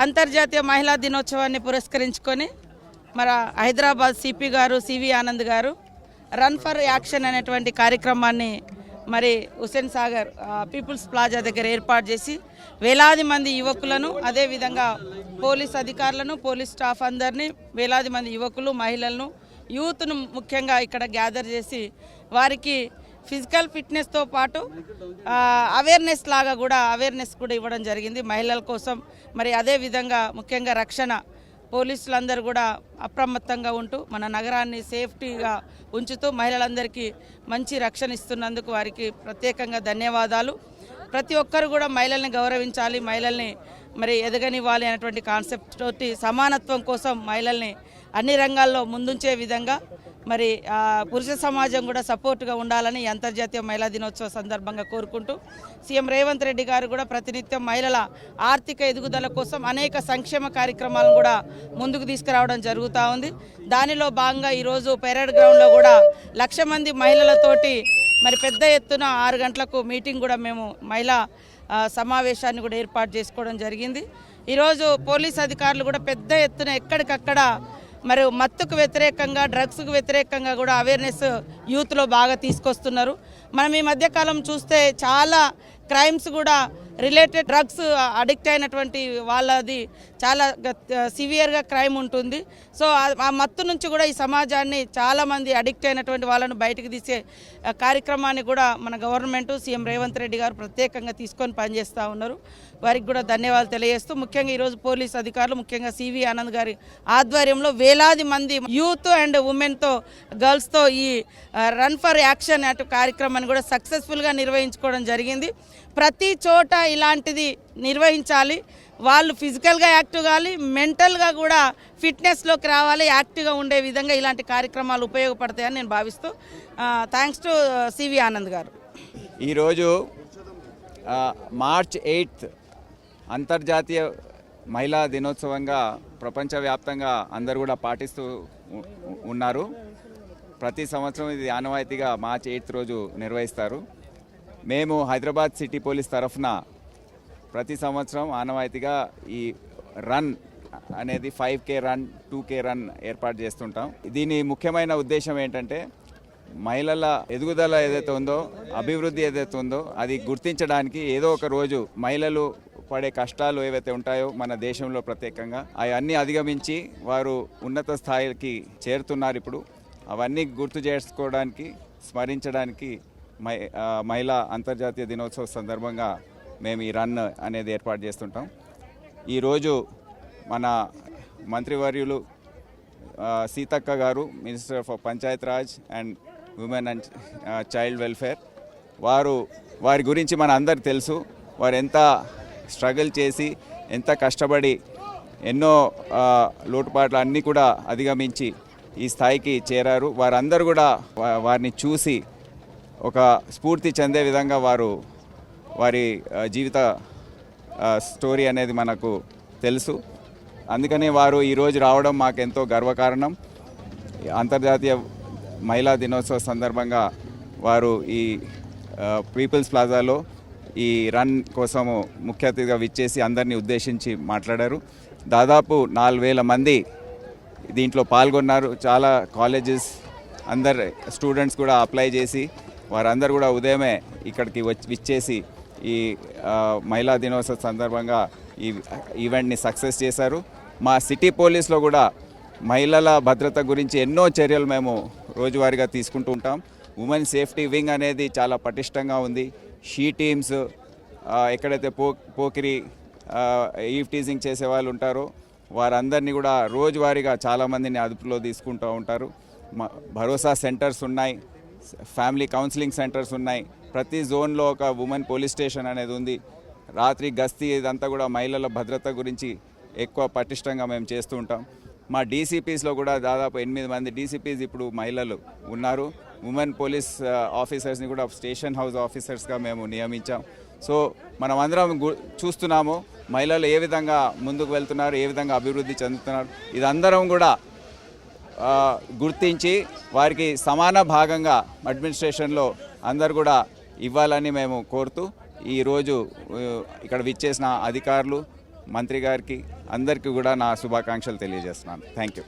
అంతర్జాతీయ మహిళా దినోత్సవాన్ని పురస్కరించుకొని మన హైదరాబాద్ సిపి గారు సివి ఆనంద్ గారు రన్ ఫర్ యాక్షన్ అనేటువంటి కార్యక్రమాన్ని మరి హుస్సేన్ సాగర్ పీపుల్స్ ప్లాజా దగ్గర ఏర్పాటు చేసి వేలాది మంది యువకులను అదేవిధంగా పోలీస్ అధికారులను పోలీస్ స్టాఫ్ అందరినీ వేలాది మంది యువకులు మహిళలను యూత్ను ముఖ్యంగా ఇక్కడ గ్యాదర్ చేసి వారికి ఫిజికల్ ఫిట్నెస్తో పాటు అవేర్నెస్ లాగా కూడా అవేర్నెస్ కూడా ఇవ్వడం జరిగింది మహిళల కోసం. మరి అదే విధంగా ముఖ్యంగా రక్షణ పోలీసులందరూ కూడా అప్రమత్తంగా ఉంటూ మన నగరాన్ని సేఫ్టీగా ఉంచుతూ మహిళలందరికీ మంచి రక్షణ ఇస్తున్నందుకు వారికి ప్రత్యేకంగా ధన్యవాదాలు. ప్రతి ఒక్కరు కూడా మహిళల్ని గౌరవించాలి మహిళల్ని మరి ఎదగనివ్వాలి అనేటువంటి కాన్సెప్ట్ తోటి సమానత్వం కోసం మహిళల్ని అన్ని రంగాల్లో ముందుంచే విధంగా మరి పురుష సమాజం కూడా సపోర్ట్గా ఉండాలని అంతర్జాతీయ మహిళా దినోత్సవ సందర్భంగా కోరుకుంటూ సీఎం రేవంత్ రెడ్డి గారు కూడా ప్రతినిత్యం మహిళల ఆర్థిక ఎదుగుదల కోసం అనేక సంక్షేమ కార్యక్రమాలను కూడా ముందుకు తీసుకురావడం జరుగుతూ ఉంది. దానిలో భాగంగా ఈరోజు పెరేడ్ గ్రౌండ్లో కూడా లక్ష మంది మహిళలతోటి మరి పెద్ద ఎత్తున ఆరు గంటలకు మీటింగ్ కూడా మేము మహిళా సమావేశాన్ని కూడా ఏర్పాటు చేసుకోవడం జరిగింది. ఈరోజు పోలీస్ అధికారులు కూడా పెద్ద ఎత్తున ఎక్కడికక్కడ మరి మత్తుకు వ్యతిరేకంగా డ్రగ్స్కు వ్యతిరేకంగా కూడా అవేర్నెస్ యూత్లో బాగా తీసుకొస్తున్నారు. మనం ఈ మధ్యకాలం చూస్తే చాలా క్రైమ్స్ కూడా రిలేటెడ్ డ్రగ్స్ అడిక్ట్ అయినటువంటి వాళ్ళది చాలా సివియర్గా క్రైమ్ ఉంటుంది. సో ఆ- మత్తు నుంచి కూడా ఈ సమాజాన్ని చాలామంది అడిక్ట్ అయినటువంటి వాళ్ళను బయటకు తీసే కార్యక్రమాన్ని కూడా మన గవర్నమెంట్ సీఎం రేవంత్ రెడ్డి గారు ప్రత్యేకంగా తీసుకొని పనిచేస్తూ ఉన్నారు. వారికి కూడా ధన్యవాదాలు తెలియజేస్తూ ముఖ్యంగా ఈరోజు పోలీస్ అధికారులు ముఖ్యంగా సివి ఆనంద్ గారి ఆధ్వర్యంలో వేలాది మంది యూత్ అండ్ ఉమెన్తో గర్ల్స్తో ఈ రన్ ఫర్ యాక్షన్ అటు కార్యక్రమాన్ని కూడా సక్సెస్ఫుల్గా నిర్వహించుకోవడం జరిగింది. ప్రతి చోట ఇలాంటిది నిర్వహించాలి. వాళ్ళు ఫిజికల్గా యాక్టివ్ కావాలి మెంటల్గా కూడా ఫిట్నెస్లోకి రావాలి యాక్టివ్గా ఉండే విధంగా ఇలాంటి కార్యక్రమాలు ఉపయోగపడతాయని నేను భావిస్తూ థ్యాంక్స్ టు సివి ఆనంద్ గారు. ఈరోజు మార్చ్ ఎయిత్ అంతర్జాతీయ మహిళా దినోత్సవంగా ప్రపంచవ్యాప్తంగా అందరూ కూడా పాటిస్తూ ఉన్నారు. ప్రతి సంవత్సరం ఇది ఆనవాయితీగా మార్చ్ ఎయిత్ రోజు నిర్వహిస్తారు. మేము హైదరాబాద్ సిటీ పోలీస్ తరఫున ప్రతి సంవత్సరం ఆనవాయితీగా ఈ రన్ అనేది five K run two K run ఏర్పాటు చేస్తుంటాం. దీని ముఖ్యమైన ఉద్దేశం ఏంటంటే మహిళల ఎదుగుదల ఏదైతే ఉందో అభివృద్ధి ఏదైతే ఉందో అది గుర్తించడానికి ఏదో ఒక రోజు మహిళలు పడే కష్టాలు ఏవైతే ఉంటాయో మన దేశంలో ప్రత్యేకంగా అవన్నీ అధిగమించి వారు ఉన్నత స్థాయికి చేరుతున్నారు ఇప్పుడు. అవన్నీ గుర్తు చేసుకోవడానికి స్మరించడానికి మహిళా అంతర్జాతీయ దినోత్సవ సందర్భంగా మేము ఈ రన్ అనేది ఏర్పాటు చేస్తుంటాం. ఈరోజు మన మంత్రివర్యులు సీతక్క గారు minister of Panchayat Raj and women and child welfare వారు వారి గురించి మన అందరు తెలుసు. వారు ఎంత స్ట్రగుల్ చేసి ఎంత కష్టపడి ఎన్నో లోటుపాట్లు అన్నీ కూడా అధిగమించి ఈ స్థాయికి చేరారు. వారందరూ కూడా వారిని చూసి ఒక స్ఫూర్తి చెందే విధంగా వారు వారి జీవిత స్టోరీ అనేది మనకు తెలుసు. అందుకనే వారు ఈరోజు రావడం మాకెంతో గర్వకారణం. అంతర్జాతీయ మహిళా దినోత్సవ సందర్భంగా వారు ఈ పీపుల్స్ ప్లాజాలో ఈ రన్ కోసము ముఖ్య అతిథిగా విచ్చేసి అందరినీ ఉద్దేశించి మాట్లాడారు. దాదాపు నాలుగు వేల మంది దీంట్లో పాల్గొన్నారు. చాలా కాలేజెస్ అందరు స్టూడెంట్స్ కూడా అప్లై చేసి వారందరూ కూడా ఉదయమే ఇక్కడికి వచ్చి విచ్చేసి ఈ మహిళా దినోత్సవ సందర్భంగా ఈ ఈవెంట్ని సక్సెస్ చేశారు. మా సిటీ పోలీస్లో కూడా మహిళల భద్రత గురించి ఎన్నో చర్యలు మేము రోజువారీగా తీసుకుంటూ ఉంటాం. ఉమెన్ సేఫ్టీ వింగ్ అనేది చాలా పటిష్టంగా ఉంది. షీ టీమ్స్ ఎక్కడైతే పో పోకిరి ఈవ్ టీజింగ్ చేసే వాళ్ళు ఉంటారో వారందరినీ కూడా రోజువారీగా చాలామందిని అదుపులో తీసుకుంటూ ఉంటారు. మ- భరోసా సెంటర్స్ ఉన్నాయి. ఫ్యామిలీ కౌన్సిలింగ్ సెంటర్స్ ఉన్నాయి. ప్రతి జోన్లో ఒక ఉమెన్ పోలీస్ స్టేషన్ అనేది ఉంది. రాత్రి గస్తీ ఇదంతా కూడా మహిళల భద్రత గురించి ఎక్కువ పటిష్టంగా మేము చేస్తూ ఉంటాం. మా డీసీపీస్లో కూడా దాదాపు ఎనిమిది మంది డీసీపీస్ ఇప్పుడు మహిళలు ఉన్నారు. ఉమెన్ పోలీస్ ఆఫీసర్స్ని కూడా స్టేషన్ హౌస్ ఆఫీసర్స్గా మేము నియమించాం. సో మనం అందరం గు- చూస్తున్నాము మహిళలు ఏ విధంగా ముందుకు వెళ్తున్నారు ఏ విధంగా అభివృద్ధి చెందుతున్నారు. ఇదందరం కూడా గుర్తించి వారికి సమాన భాగంగా అడ్మినిస్ట్రేషన్లో అందరు కూడా ఇవ్వాలని మేము కోరుతూ ఈరోజు ఇక్కడ విచ్చేసిన అధికారులు మంత్రి గారికి అందరికీ కూడా నా శుభాకాంక్షలు తెలియజేస్తున్నాను. Thank you